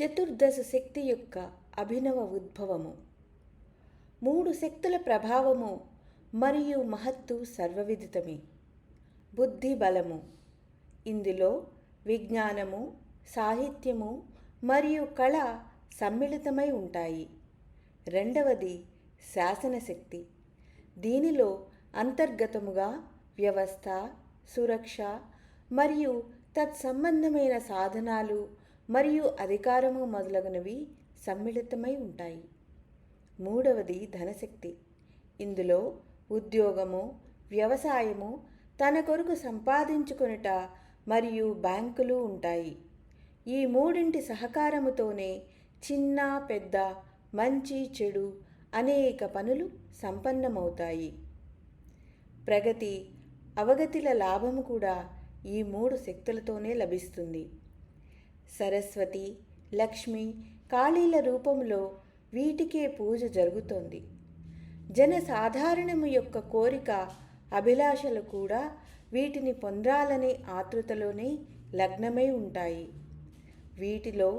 చతుర్దశ శక్తి యొక్క అభినవ ఉద్భవము. మూడు శక్తుల ప్రభావము మరియు మహత్తు సర్వవిదితమే. బుద్ధి బలము. ఇందులో విజ్ఞానము సాహిత్యము మరియు కళ సమ్మిళితమై ఉంటాయి. రెండవది శాసనశక్తి దీనిలో అంతర్గతముగా వ్యవస్థ సురక్ష మరియు తత్సంబంధమైన సాధనాలు మరియు అధికారము మొదలగునవి సమ్మిళితమై ఉంటాయి. మూడవది ధనశక్తి. ఇందులో ఉద్యోగము వ్యవసాయము తన కొరకు సంపాదించుకొనుట మరియు బ్యాంకులు ఉంటాయి. ఈ మూడింటి సహకారముతోనే చిన్న పెద్ద మంచి చెడు అనేక పనులు సంపన్నమవుతాయి. ప్రగతి అవగతిల లాభము కూడా ఈ మూడు శక్తులతోనే లభిస్తుంది. సరస్వతి లక్ష్మి కాళీల రూపంలో వీటికే పూజ జరుగుతోంది. జనసాధారణము యొక్క కోరిక అభిలాషలు కూడా వీటిని పొందాలనే ఆతృతలోనే లగ్నమై ఉంటాయి. వీటిలో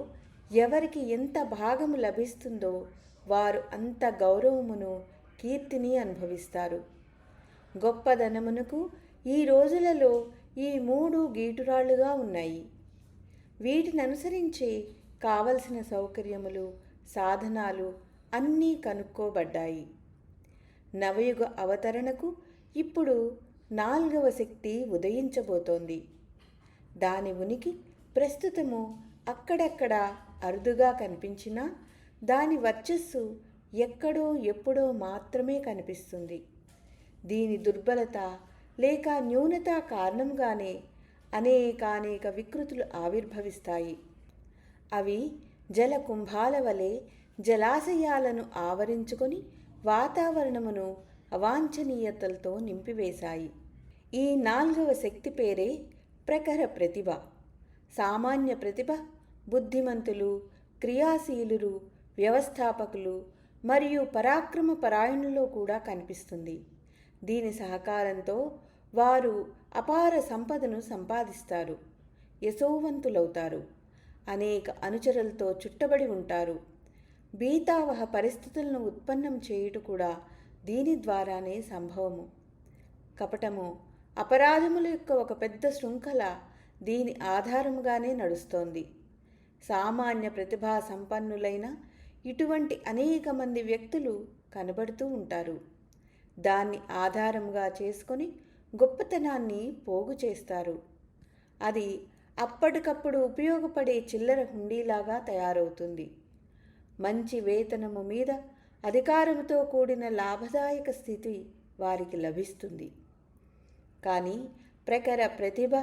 ఎవరికి ఎంత భాగము లభిస్తుందో వారు అంత గౌరవమును కీర్తిని అనుభవిస్తారు. గొప్పదనమునకు ఈ రోజులలో ఈ మూడు గీటురాళ్ళుగా ఉన్నాయి. వీటిని అనుసరించి కావలసిన సౌకర్యములు సాధనాలు అన్నీ కనుక్కోబడ్డాయి. నవయుగ అవతరణకు ఇప్పుడు నాల్గవ శక్తి ఉదయించబోతోంది. దాని ఉనికి ప్రస్తుతము అక్కడక్కడ అరుదుగా కనిపించినా దాని వర్చస్సు ఎక్కడో ఎప్పుడో మాత్రమే కనిపిస్తుంది. దీని దుర్బలత లేక న్యూనత కారణంగానే అనేకానేక వికృతులు ఆవిర్భవిస్తాయి. అవి జల కుంభాల వలె జలాశయాలను ఆవరించుకొని వాతావరణమును అవాంఛనీయతలతో నింపివేశాయి. ఈ నాల్గవ శక్తి పేరే ప్రఖర ప్రతిభ. సామాన్య ప్రతిభ బుద్ధిమంతులు క్రియాశీలురు వ్యవస్థాపకులు మరియు పరాక్రమ పరాయణుల్లో కూడా కనిపిస్తుంది. దీని సహకారంతో వారు అపార సంపదను సంపాదిస్తారు. యశోవంతులవుతారు. అనేక అనుచరులతో చుట్టబడి ఉంటారు. బీతావహ పరిస్థితులను ఉత్పన్నం చేయుట కూడా దీని ద్వారానే సంభవము. కపటము అపరాధముల యొక్క ఒక పెద్ద శృంఖల దీని ఆధారముగానే నడుస్తోంది. సామాన్య ప్రతిభా సంపన్నులైన ఇటువంటి అనేక మంది వ్యక్తులు కనబడుతూ ఉంటారు. దాన్ని ఆధారంగా చేసుకొని గొప్పతనాన్ని పోగు చేస్తారు. అది అప్పటికప్పుడు ఉపయోగపడే చిల్లర హుండీలాగా తయారవుతుంది. మంచి వేతనము మీద అధికారముతో కూడిన లాభదాయక స్థితి వారికి లభిస్తుంది. కానీ ప్రఖర ప్రతిభ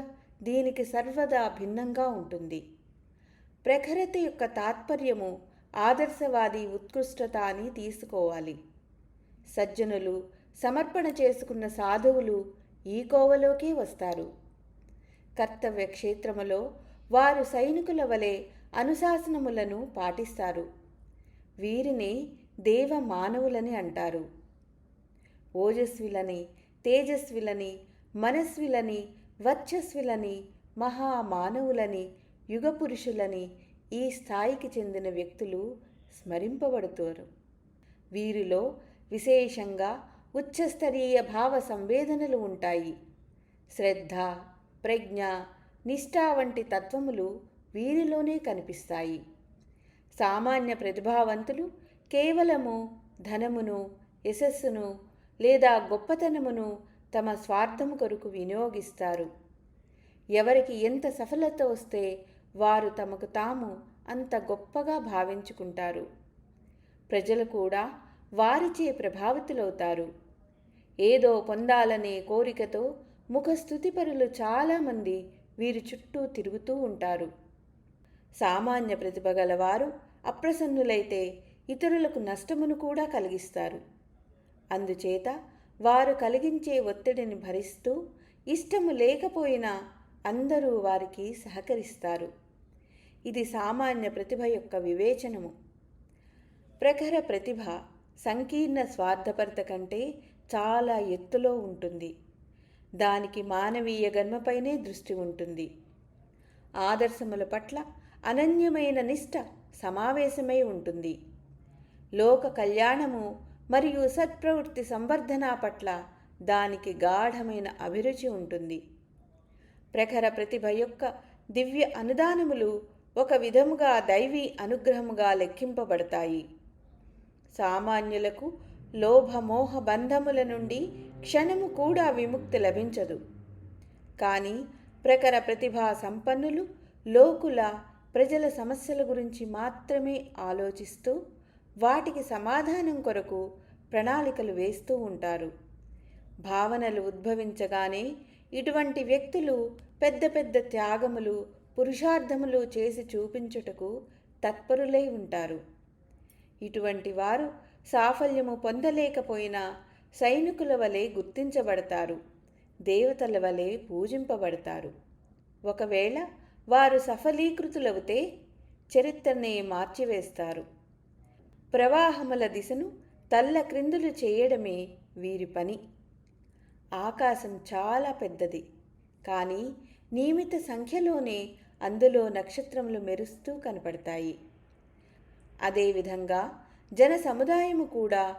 దీనికి సర్వదా భిన్నంగా ఉంటుంది. ప్రఖరత యొక్క తాత్పర్యము ఆదర్శవాది ఉత్కృష్టత అని తీసుకోవాలి. సజ్జనులు సమర్పణ చేసుకున్న సాధువులు ఈ కోవలోకే వస్తారు. కర్తవ్య క్షేత్రములో వారు సైనికుల వలె అనుశాసనములను పాటిస్తారు. వీరిని దేవ మానవులని అంటారు. ఓజస్విలని తేజస్విలని మనస్విలని వర్చస్విలని మహామానవులని యుగపురుషులని ఈ స్థాయికి చెందిన వ్యక్తులు స్మరింపబడుతారు. వీరిలో విశేషంగా ఉచ్చస్తరీయ భావ సంవేదనలు ఉంటాయి. శ్రద్ధ ప్రజ్ఞ నిష్ఠా వంటి తత్వములు వీరిలోనే కనిపిస్తాయి. సామాన్య ప్రతిభావంతులు కేవలము ధనమును యశస్సును లేదా గొప్పతనమును తమ స్వార్థము కొరకు వినియోగిస్తారు. ఎవరికి ఎంత సఫలత వస్తే వారు తమకు తాము అంత గొప్పగా భావించుకుంటారు. ప్రజలు కూడా వారిచే ప్రభావితులవుతారు. ఏదో పొందాలనే కోరికతో ముఖస్థుతిపరులు చాలామంది వీరి చుట్టూ తిరుగుతూ ఉంటారు. సామాన్య ప్రతిభ గలవారు అప్రసన్నులైతే ఇతరులకు నష్టమును కూడా కలిగిస్తారు. అందుచేత వారు కలిగించే ఒత్తిడిని భరిస్తూ ఇష్టము లేకపోయినా అందరూ వారికి సహకరిస్తారు. ఇది సామాన్య ప్రతిభ యొక్క వివేచనము. ప్రఖర ప్రతిభ సంకీర్ణ స్వార్థపరత కంటే చాలా ఎత్తులో ఉంటుంది. దానికి మానవీయ గర్మపైనే దృష్టి ఉంటుంది. ఆదర్శముల పట్ల అనన్యమైన నిష్ట సమావేశమై ఉంటుంది. లోక కళ్యాణము మరియు సత్ప్రవృత్తి సంవర్ధన పట్ల దానికి గాఢమైన అభిరుచి ఉంటుంది. ప్రఖర ప్రతిభ యొక్క దివ్య అనుదానములు ఒక విధముగా దైవీ అనుగ్రహముగా లెక్కింపబడతాయి. సామాన్యులకు లోభమోహ బంధముల నుండి క్షణము కూడా విముక్తి లభించదు. కానీ ప్రకర ప్రతిభా సంపన్నులు లోకుల ప్రజల సమస్యల గురించి మాత్రమే ఆలోచిస్తూ వాటికి సమాధానం కొరకు ప్రణాళికలు వేస్తూ ఉంటారు. భావనలు ఉద్భవించగానే ఇటువంటి వ్యక్తులు పెద్ద పెద్ద త్యాగములు పురుషార్థములు చేసి చూపించుటకు తత్పరులై ఉంటారు. ఇటువంటి వారు సాఫల్యము పొందలేకపోయినా సైనికుల వలె గుర్తించబడతారు దేవతల వలె పూజింపబడతారు. ఒకవేళ వారు సఫలీకృతులవుతే చరిత్రనే మార్చివేస్తారు. ప్రవాహముల దిశను తల్ల క్రిందులు చేయడమే వీరి పని. ఆకాశం చాలా పెద్దది కానీ నియమిత సంఖ్యలోనే అందులో నక్షత్రములు మెరుస్తూ కనపడతాయి. అదేవిధంగా జన సముదాయము కూడా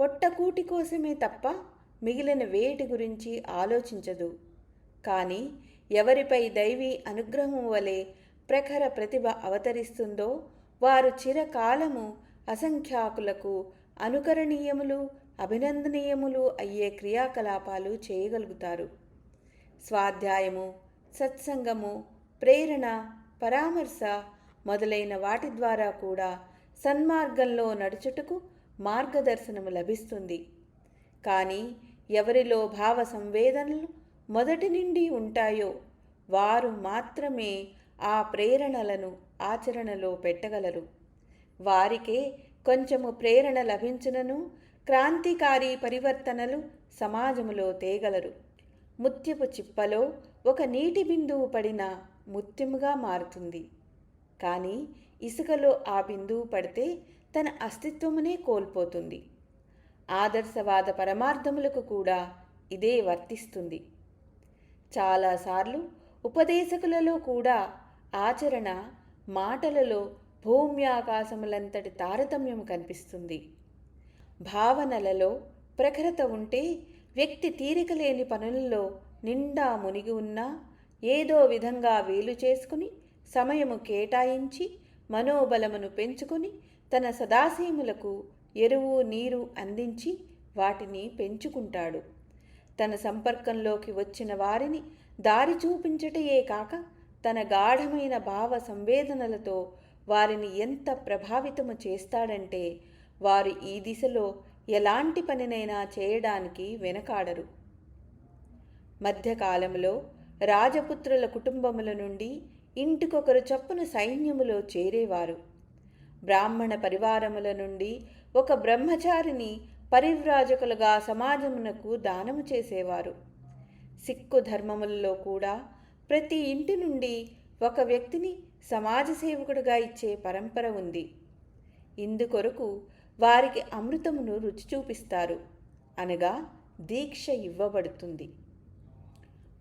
పొట్టకూటి కోసమే తప్ప మిగిలిన వేటి గురించి ఆలోచించదు. కానీ ఎవరిపై దైవీ అనుగ్రహం వలె ప్రఖర ప్రతిభ అవతరిస్తుందో వారు చిరకాలము అసంఖ్యాకులకు అనుకరణీయములు అభినందనీయములు అయ్యే క్రియాకలాపాలు చేయగలుగుతారు. స్వాధ్యాయము సత్సంగము ప్రేరణ పరామర్శ మొదలైన వాటి ద్వారా కూడా సన్మార్గంలో నడుచుటకు మార్గదర్శనము లభిస్తుంది. కానీ ఎవరిలో భావ సంవేదనలు మొదటి నుండి ఉంటాయో వారు మాత్రమే ఆ ప్రేరణలను ఆచరణలో పెట్టగలరు. వారికే కొంచెము ప్రేరణ లభించునను క్రాంతికారి పరివర్తనలు సమాజములో తేగలరు. ముత్యపు చిప్పలో ఒక నీటి బిందువు పడిన ముత్యముగా మారుతుంది. కానీ ఇసుకలో ఆ బిందువు పడితే తన అస్తిత్వమునే కోల్పోతుంది. ఆదర్శవాద పరమార్థములకు కూడా ఇదే వర్తిస్తుంది. చాలాసార్లు ఉపదేశకులలో కూడా ఆచరణ మాటలలో భూమ్యాకాశములంతటి తారతమ్యం కనిపిస్తుంది. భావనలలో ప్రఖరత ఉంటే వ్యక్తి తీరిక లేని పనులలో నిండా మునిగి ఉన్నా ఏదో విధంగా వీలు చేసుకుని సమయము కేటాయించి మనోబలమును పెంచుకొని తన సదాశయములకు ఎరువు నీరు అందించి వాటిని పెంచుకుంటాడు. తన సంపర్కంలోకి వచ్చిన వారిని దారి చూపించటయే కాక తన గాఢమైన భావ సంవేదనలతో వారిని ఎంత ప్రభావితము చేస్తాడంటే వారు ఈ దిశలో ఎలాంటి పనినైనా చేయడానికి వెనకాడరు. మధ్యకాలంలో రాజపుత్రుల కుటుంబముల నుండి ఇంటికొకరు చప్పున సైన్యములో చేరేవారు. బ్రాహ్మణ పరివారముల నుండి ఒక బ్రహ్మచారిని పరివ్రాజకులుగా సమాజమునకు దానము చేసేవారు. సిక్కు ధర్మములలో కూడా ప్రతి ఇంటి నుండి ఒక వ్యక్తిని సమాజ సేవకుడుగా ఇచ్చే పరంపర ఉంది. ఇందుకొరకు వారికి అమృతమును రుచి చూపిస్తారు. అనగా దీక్ష ఇవ్వబడుతుంది.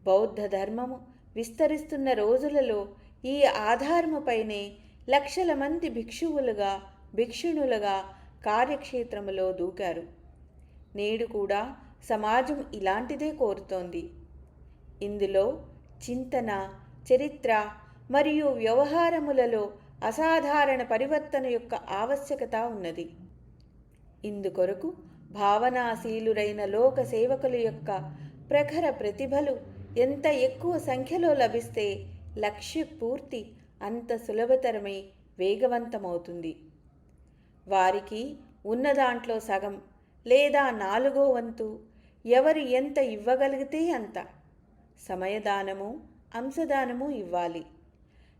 బౌద్ధ ధర్మము విస్తరిస్తున్న రోజులలో ఈ ఆధారముపైనే లక్షల మంది భిక్షువులుగా భిక్షుణులుగా కార్యక్షేత్రములో దూకారు. నేడు కూడా సమాజం ఇలాంటిదే కోరుతోంది. ఇందులో చింతన చరిత్ర మరియు వ్యవహారములలో అసాధారణ పరివర్తన యొక్క ఆవశ్యకత ఉన్నది. ఇందుకొరకు భావనాశీలురైన లోక సేవకుల యొక్క ప్రఖర ప్రతిభలు ఎంత ఎక్కువ సంఖ్యలో లభిస్తే లక్ష్య పూర్తి అంత సులభతరమై వేగవంతమవుతుంది. వారికి ఉన్న దాంట్లో సగం లేదా నాలుగో వంతు ఎవరు ఎంత ఇవ్వగలిగితే అంత. సమయదానము అంశదానము ఇవ్వాలి.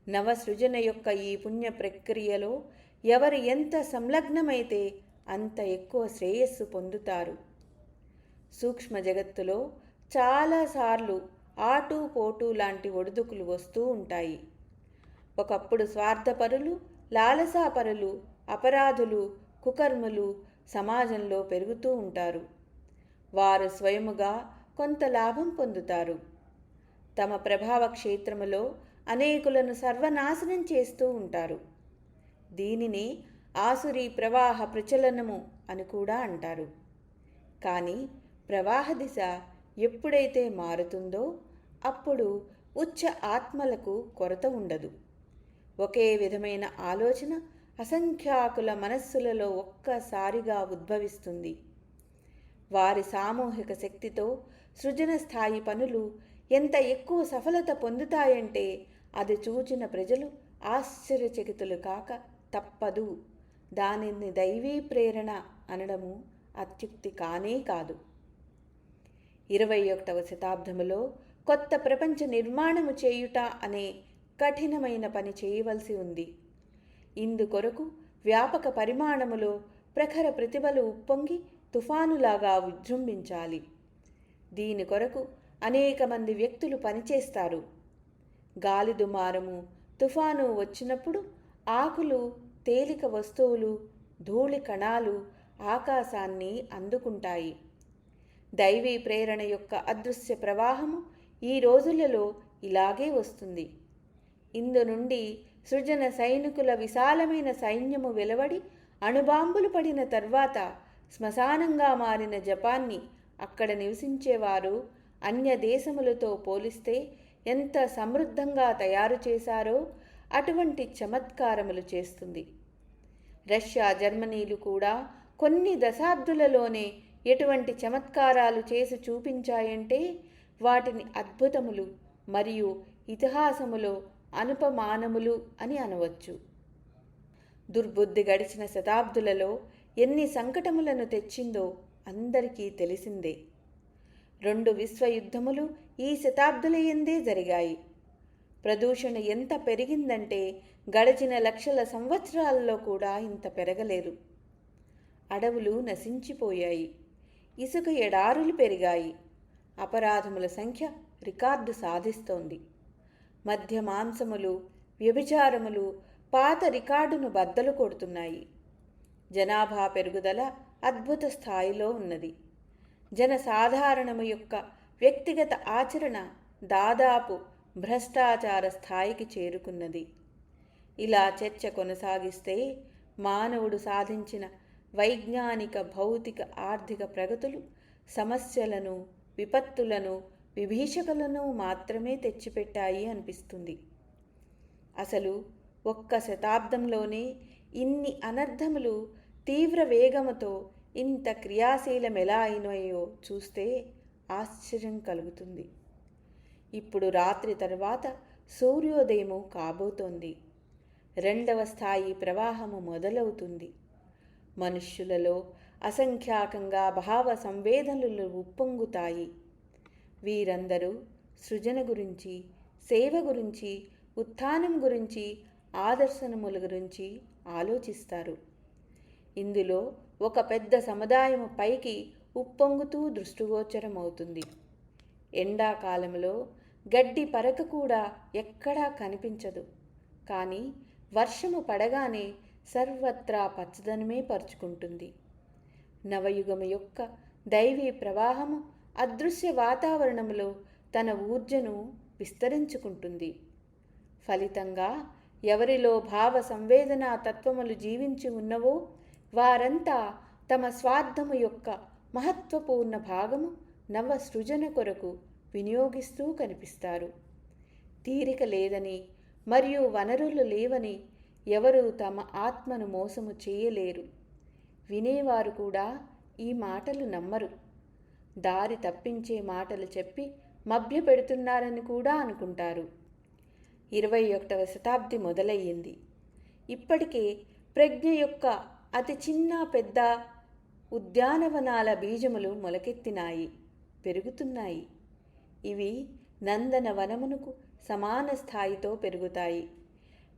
నవసృజన యొక్క ఈ పుణ్య ప్రక్రియలో ఎవరు ఎంత సంలగ్నమైతే అంత ఎక్కువ శ్రేయస్సు పొందుతారు. సూక్ష్మ జగత్తులో చాలాసార్లు ఆటు పోటు లాంటి ఒడిదుకులు వస్తూ ఉంటాయి. ఒకప్పుడు స్వార్థపరులు లాలసాపరులు అపరాధులు కుకర్మలు సమాజంలో పెరుగుతూ ఉంటారు. వారు స్వయముగా కొంత లాభం పొందుతారు. తమ ప్రభావ క్షేత్రములో అనేకులను సర్వనాశనం చేస్తూ ఉంటారు. దీనిని ఆసురి ప్రవాహ ప్రచలనము అని కూడా అంటారు. కానీ ప్రవాహ దిశ ఎప్పుడైతే మారుతుందో అప్పుడు ఉచ్చ ఆత్మలకు కొరత ఉండదు. ఒకే విధమైన ఆలోచన అసంఖ్యాకుల మనస్సులలో ఒక్కసారిగా ఉద్భవిస్తుంది. వారి సామూహిక శక్తితో సృజన స్థాయి పనులు ఎంత ఎక్కువ సఫలత పొందుతాయంటే అది చూచిన ప్రజలు ఆశ్చర్యచకితులు కాక తప్పదు. దానిని దైవీ ప్రేరణ అనడము అత్యుక్తి కానే కాదు. ఇరవై ఒకటవ శతాబ్దములో కొత్త ప్రపంచ నిర్మాణము చేయుట అనే కఠినమైన పని చేయవలసి ఉంది. ఇందుకొరకు వ్యాపక పరిమాణములో ప్రఖర ప్రతిభలు ఉప్పొంగి తుఫానులాగా విజృంభించాలి దీని కొరకు అనేక మంది వ్యక్తులు పనిచేస్తారు. గాలి దుమారము తుఫాను వచ్చినప్పుడు ఆకులు తేలిక వస్తువులు ధూళి కణాలు ఆకాశాన్ని అందుకుంటాయి. దైవీ ప్రేరణ యొక్క అదృశ్య ప్రవాహము ఈ రోజులలో ఇలాగే వస్తుంది. ఇందు నుండి సృజన సైనికుల విశాలమైన సైన్యము వెలువడి అణుబాంబులు పడిన తర్వాత శ్మశానంగా మారిన జపాన్ని అక్కడ నివసించేవారు అన్య దేశములతో పోలిస్తే ఎంత సమృద్ధంగా తయారు చేశారో అటువంటి చమత్కారములు చేస్తుంది. రష్యా జర్మనీలు కూడా కొన్ని దశాబ్దులలోనే ఎటువంటి చమత్కారాలు చేసి చూపించాయంటే వాటిని అద్భుతములు మరియు ఇతిహాసములో అనుపమానములు అని అనవచ్చు. దుర్బుద్ధి గడిచిన శతాబ్దులలో ఎన్ని సంకటములను తెచ్చిందో అందరికీ తెలిసిందే. రెండు విశ్వయుద్ధములు ఈ శతాబ్దుల ఎందే జరిగాయి. ప్రదూషణ ఎంత పెరిగిందంటే గడిచిన లక్షల సంవత్సరాలలో కూడా ఇంత పెరగలేదు. అడవులు నశించిపోయాయి. ఇసుక ఎడారులు పెరిగాయి. అపరాధముల సంఖ్య రికార్డు సాధిస్తోంది. మధ్య మాంసములు వ్యభిచారములు పాత రికార్డును బద్దలు కొడుతున్నాయి. జనాభా పెరుగుదల అద్భుత స్థాయిలో ఉన్నది. జనసాధారణము యొక్క వ్యక్తిగత ఆచరణ దాదాపు భ్రష్టాచార స్థాయికి చేరుకున్నది. ఇలా చర్చ కొనసాగిస్తే మానవుడు సాధించిన వైజ్ఞానిక భౌతిక ఆర్థిక ప్రగతులు సమస్యలను విపత్తులను విభీషకులను మాత్రమే తెచ్చిపెట్టాయి అనిపిస్తుంది. అసలు ఒక్క శతాబ్దంలోనే ఇన్ని అనర్థములు తీవ్ర వేగముతో ఇంత క్రియాశీలమెలా అయినాయో చూస్తే ఆశ్చర్యం కలుగుతుంది. ఇప్పుడు రాత్రి తర్వాత సూర్యోదయము కాబోతోంది. రెండవ స్థాయి ప్రవాహము మొదలవుతుంది. మనుష్యులలో అసంఖ్యాకంగా భావ సంవేదనలు ఉప్పొంగుతాయి. వీరందరూ సృజన గురించి సేవ గురించి ఉత్థానం గురించి ఆదర్శనముల గురించి ఆలోచిస్తారు. ఇందులో ఒక పెద్ద సముదాయము పైకి ఉప్పొంగుతూ దృష్టిగోచరమవుతుంది. ఎండాకాలంలో గడ్డి పరక కూడా ఎక్కడా కనిపించదు. కానీ వర్షము పడగానే సర్వత్రా పచ్చదనమే పరుచుకుంటుంది. నవయుగము యొక్క దైవీ ప్రవాహము అదృశ్య వాతావరణంలో తన ఊర్జను విస్తరించుకుంటుంది. ఫలితంగా ఎవరిలో భావ సంవేదనా తత్వములు జీవించి ఉన్నవో వారంతా తమ స్వార్థము యొక్క మహత్వపూర్ణ భాగము నవ సృజన కొరకు వినియోగిస్తూ కనిపిస్తారు. తీరిక లేదని మరియు వనరులు లేవని ఎవరు తమ ఆత్మను మోసము చేయలేరు. వినేవారు కూడా ఈ మాటలు నమ్మరు. దారి తప్పించే మాటలు చెప్పి మభ్యపెడుతున్నారని కూడా అనుకుంటారు. ఇరవై ఒకటవ శతాబ్ది మొదలయ్యింది. ఇప్పటికే ప్రజ్ఞ యొక్క అతి చిన్న పెద్ద ఉద్యానవనాల బీజములు మొలకెత్తినాయి పెరుగుతున్నాయి. ఇవి నందనవనమునకు సమాన స్థాయితో పెరుగుతాయి.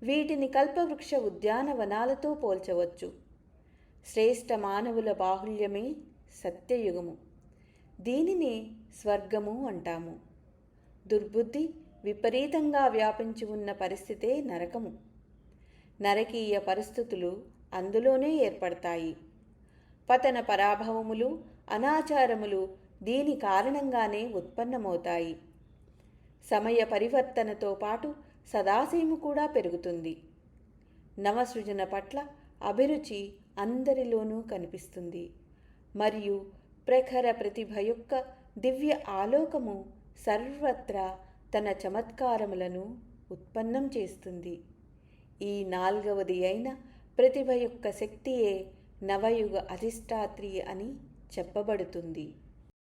వీటిని కల్పవృక్ష ఉద్యానవనాలతో పోల్చవచ్చు. శ్రేష్ఠ మానవుల బాహుల్యమే సత్యయుగము. దీనిని స్వర్గము అంటాము. దుర్బుద్ధి విపరీతంగా వ్యాపించి ఉన్న పరిస్థితే నరకము. నరకీయ పరిస్థితులు అందులోనే ఏర్పడతాయి. పతన పరాభవములు అనాచారములు దీని కారణంగానే ఉత్పన్నమవుతాయి. సమయ పరివర్తనతో పాటు సదాశయము కూడా పెరుగుతుంది. నవసృజన పట్ల అభిరుచి అందరిలోనూ కనిపిస్తుంది. మరియు ప్రఖర ప్రతిభ యొక్క దివ్య ఆలోకము సర్వత్రా తన చమత్కారములను ఉత్పన్నం చేస్తుంది. ఈ నాల్గవది అయిన ప్రతిభ యొక్క శక్తియే నవయుగ అధిష్టాత్రి అని చెప్పబడుతుంది.